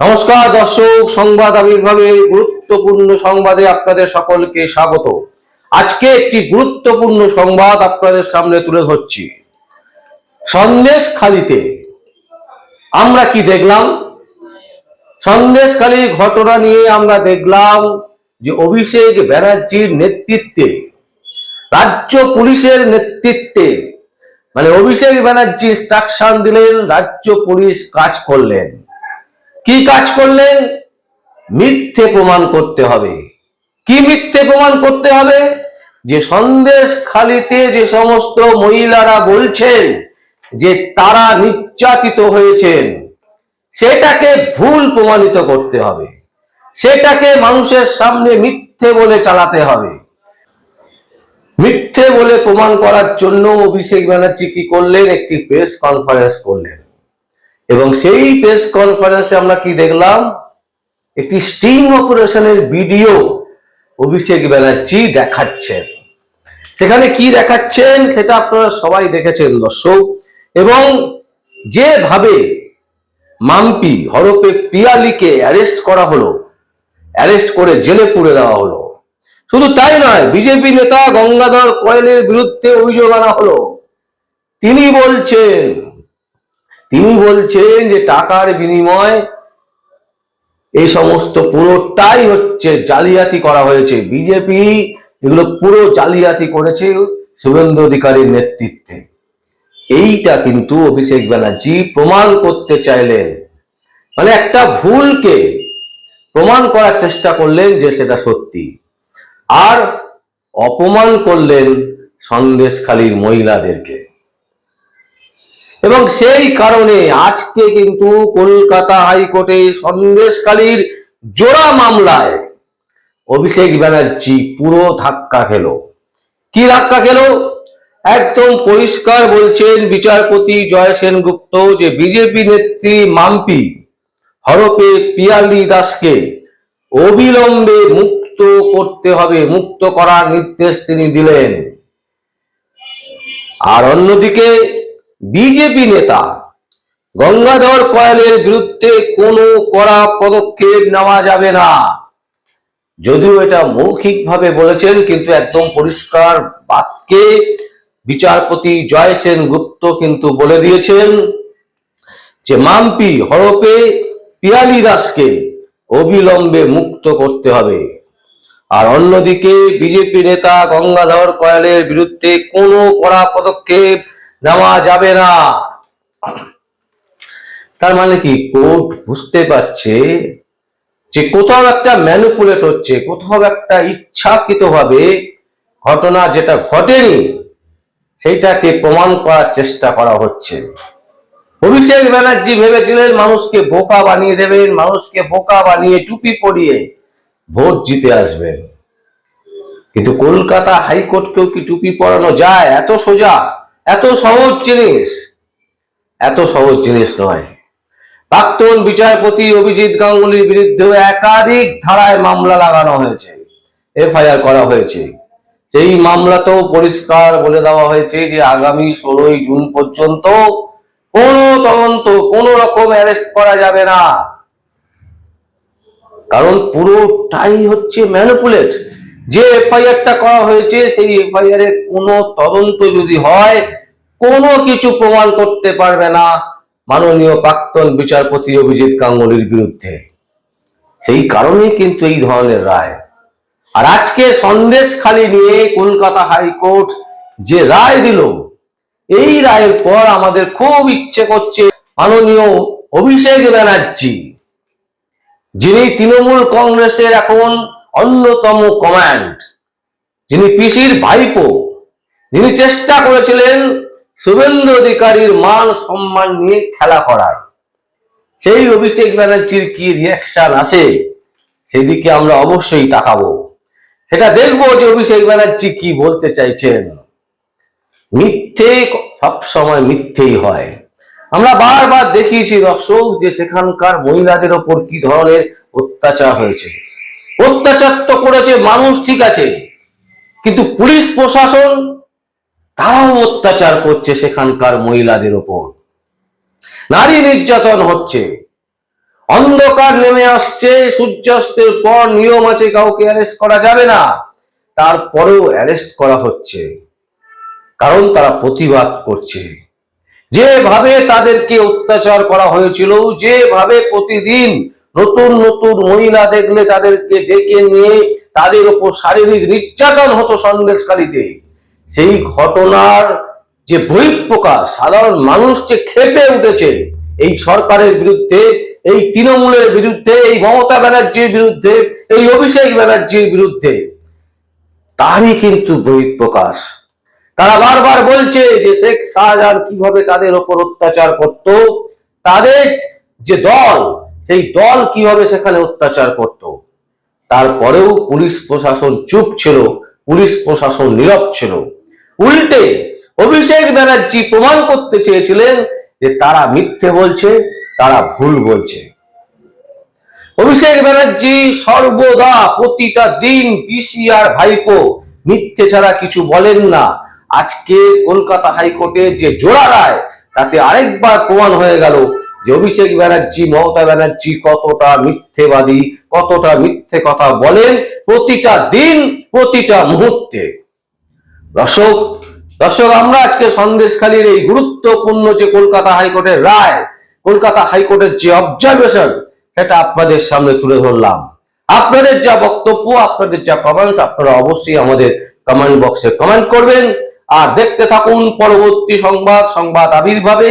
নমস্কার, দর্শক, সংবাদ আবির্ভাবের গুরুত্বপূর্ণ সংবাদে আপনাদের সকলকে স্বাগত। আজকে একটি গুরুত্বপূর্ণ সংবাদ আপনাদের সামনে তুলে ধরছি। সন্দেশ খালিতে আমরা কি দেখলাম? সন্দেশখালীর ঘটনা নিয়ে আমরা দেখলাম যে অভিষেক ব্যানার্জির নেতৃত্বে, রাজ্য পুলিশের নেতৃত্বে মানে অভিষেক ব্যানার্জি ইনস্ট্রাকশন দিলেন, রাজ্য পুলিশ কাজ করলেন। কি কাজ করলেন? মিথ্যে প্রমাণ করতে হবে। কি মিথ্যে প্রমাণ করতে হবে? যে সন্দেশ খালিতে যে সমস্ত মহিলারা বলছেন যে তারা নির্যাতিত হয়েছেন, সেটাকে ভুল প্রমাণিত করতে হবে। সেটাকে মানুষের সামনে মিথ্যে বলে চালাতে হবে। মিথ্যে বলে প্রমাণ করার জন্য অভিষেক ব্যানার্জি কি করলেন? একটি প্রেস কনফারেন্স করলেন। এবং সেই প্রেস কনফারেন্সে আমরা কি দেখলাম? একটি স্টিং অপারেশনের ভিডিও অভিষেক ব্যানার্জি দেখাচ্ছেন। সেখানে কি দেখাচ্ছেন সেটা আপনারা সবাই দেখেছেন, দর্শক। এবং যেভাবে মাম্পি হরপে পিয়ালিকে অ্যারেস্ট করা হলো অ্যারেস্ট করে জেলে পুরে দেওয়া হলো। শুধু তাই নয়, বিজেপি নেতা গঙ্গাধর কয়েলের বিরুদ্ধে অভিযোগ আনা হলো। তিনি বলছেন তিনি বলছেন যে টাকার বিনিময় এই সমস্ত পুরোটাই হচ্ছে জালিয়াতি করা হয়েছে। বিজেপি এগুলো পুরো জালিয়াতি করেছে শুভেন্দু অধিকারীর নেতৃত্বে। এইটা কিন্তু অভিষেক ব্যানার্জি প্রমাণ করতে চাইলেন। মানে একটা ভুলকে প্রমাণ করার চেষ্টা করলেন যে সেটা সত্যি। আর অপমান করলেন সন্দেশখালীর মহিলাদেরকে। এবং সেই কারণে আজকে কিন্তু কলকাতা হাইকোর্টে সন্দেশখালীর জোড়া মামলায় অভিষেক ব্যানার্জি পুরো ধাক্কা খেলো। কি ধাক্কা খেলো? একদম পরিষ্কার বলছেন বিচারপতি জয় সেনগুপ্ত যে বিজেপি নেত্রী মাম্পি হরপে পিয়ালি দাসকে অবিলম্বে মুক্ত করতে হবে, মুক্ত করার নির্দেশ তিনি দিলেন। আর অন্যদিকে বিজেপি নেতা গঙ্গাধর কয়ালের বিরুদ্ধে কোনো কড়া পদক্ষেপ নেওয়া যাবে না। যদিও এটা মৌখিকভাবে বলেছেন, কিন্তু একদম পরিষ্কার বাক্যে বিচারপতি জয় সেন গুপ্ত কিন্তু বলে দিয়েছেন যে, মাম্পি হরপে পিয়ালি দাসকে অবিলম্বে মুক্ত করতে হবে। আর অন্যদিকে বিজেপি নেতা গঙ্গাধর কয়ালের বিরুদ্ধে কোনো কড়া পদক্ষেপ নেওয়া যাবে না। তার মানে কি? কোর্ট বুঝতে পারছে যে কোথাও একটা ম্যানুপুলেট হচ্ছে, কোথাও একটা ইচ্ছাকৃতভাবে ঘটনা যেটা ঘটেনি, সেইটাকে প্রমাণ করার চেষ্টা করা হচ্ছে। অভিষেক ব্যানার্জি ভেবেছিলেন মানুষকে বোকা বানিয়ে দেবেন, মানুষকে বোকা বানিয়ে টুপি পরিয়ে ভোট জিতে আসবেন। কিন্তু কলকাতা হাইকোর্টকেও কি টুপি পরানো যায়? এত সোজা। এত সহজ জিনিস, এত সহজ জিনিস নয়। প্রাক্তন বিচারপতি অভিজিৎ গাঙ্গুলির বিরুদ্ধেও একাধিক ধারায় মামলা লাগানো হয়েছে, এফআইআর করা হয়েছে। সেই মামলাতেও পরিষ্কার বলে দেওয়া হয়েছে যে আগামী ষোলোই জুন পর্যন্ত কোনো তদন্ত, কোনো রকম অ্যারেস্ট করা যাবে না। কারণ পুরোটাই হচ্ছে ম্যানুপুলেট। যে এফআইআরটা করা হয়েছে, সেই এফআইআর এর কোনো তদন্ত যদি হয়, কোনো কিছু প্রমাণ করতে পারবে না মাননীয় প্রাক্তন বিচারপতি অভিজিৎ গাঙ্গুলির বিরুদ্ধে। সেই কারণেই কিন্তু এই ধরনের রায়। আর আজকে সন্দেশ খালি নিয়ে কলকাতা হাইকোর্ট যে রায় দিল, এই রায়ের পর আমাদের খুব ইচ্ছে করছে মাননীয় অভিষেক ব্যানার্জি, যিনি তৃণমূল কংগ্রেসের এখন অন্যতম কমান্ড যিনি পিসির ভাইপো, যিনি চেষ্টা করেছিলেন শুভেন্দু অধিকারীর মান সম্মান নিয়ে খেলা করার। সেই অভিষেক ব্যানার্জির কি রিয়াকশন আসে, সেদিকে আমরা অবশ্যই তাকাবো। সেটা দেখব যে অভিষেক ব্যানার্জি কি বলতে চাইছেন। মিথ্যে সবসময় মিথ্যেই হয়। আমরা বারবার দেখিয়েছি দর্শক যে সেখানকার মহিলাদের ওপর কি ধরনের অত্যাচার হয়েছে। অত্যাচার তো করেছে, মানুষ ঠিক আছে, কিন্তু পুলিশ, প্রশাসন, তারাও অত্যাচার করছে সেখানকার মহিলাদের ওপর। নারী নির্যাতন হচ্ছে। অন্ধকার নেমে আসছে, সূর্যাস্তের পর নিয়ম আছে, কাউকে অ্যারেস্ট করা যাবে না। তারপরেও অ্যারেস্ট করা হচ্ছে। কারণ তারা প্রতিবাদ করছে। যেভাবে তাদেরকে অত্যাচার করা হয়েছিল, যেভাবে প্রতিদিন নতুন নতুন মহিলা দেখলে তাদেরকে ডেকে নিয়ে তাদের উপর শারীরিক নির্যাতন হতো সন্দেশকারীতে। সেই ঘটনার যে বহিঃপ্রকাশ সাধারণ মানুষ যে খেপে উঠেছে, এই সরকারের বিরুদ্ধে, এই তৃণমূলের বিরুদ্ধে, এই মমতা ব্যানার্জির বিরুদ্ধে, এই অভিষেক ব্যানার্জির বিরুদ্ধে, তারই কিন্তু বহিঃপ্রকাশ তারা বারবার বলছে যে শেখ শাহজাহান কীভাবে তাদের ওপর অত্যাচার করত, তাদের যে দল সেই দল কীভাবে সেখানে অত্যাচার করত? তারপরেও পুলিশ প্রশাসন চুপ ছিল, পুলিশ প্রশাসন নীরব ছিল। উল্টে অভিষেক ব্যানার্জি প্রমাণ করতে চেয়েছিলেন যে তারা মিথ্যে বলছে, তারা ভুল বলছে। অভিষেক ব্যানার্জি সর্বদা প্রতিটা দিন পিসি আর ভাইপো মিথ্যে ছাড়া কিছু বলেন না। আজকে কলকাতা হাইকোর্টে যে জোড়া রায়, তাতে আরেকবার প্রমাণ হয়ে গেল যে অভিষেক ব্যানার্জি, মমতা ব্যানার্জি কতটা মিথ্যেবাদী, কতটা মিথ্যে কথা বলেন প্রতিটা দিন, প্রতিটা মুহূর্তে। দর্শক দর্শক, আমরা আজকে সন্দেশখালীর এই গুরুত্বপূর্ণ যে কলকাতা হাইকোর্টের রায়, কলকাতা হাইকোর্টের যে অবজারভেশন সেটা আপনাদের সামনে তুলে ধরলাম। আপনাদের যা বক্তব্য, আপনাদের যা কমেন্টস আপনারা অবশ্যই আমাদের কমেন্ট বক্সে কমেন্ট করবেন। আর দেখতে থাকুন পরবর্তী সংবাদ সংবাদ আবির্ভাবে।